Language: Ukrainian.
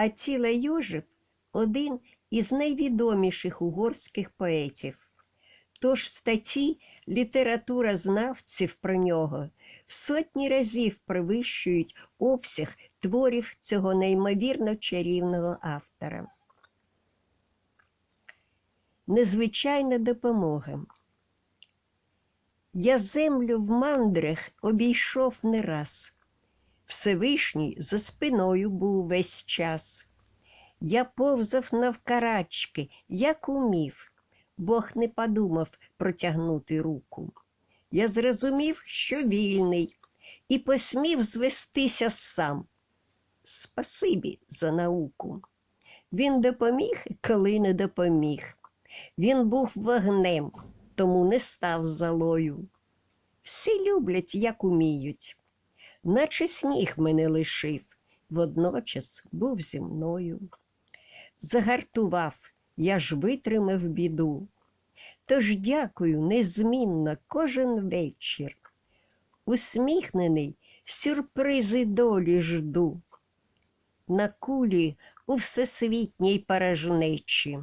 Аттіла Йожип один із найвідоміших угорських поетів. Тож статті літературознавців про нього в сотні разів перевищують обсяг творів цього неймовірно чарівного автора. Незвичайна допомога. Я землю в мандрах обійшов не раз. Всевишній за спиною був весь час. Я повзав навкарачки, як умів. Бог не подумав протягнути руку. Я зрозумів, що вільний, і посмів звестися сам. Спасибі за науку. Він допоміг, коли не допоміг. Він був вогнем, тому не став залою. Всі люблять, як уміють, наче сніг мене лишив, водночас був зі мною. Загартував, я ж витримав біду. Тож дякую незмінно кожен вечір. Усміхнений сюрпризи долі жду. На кулі у всесвітній порожнечі.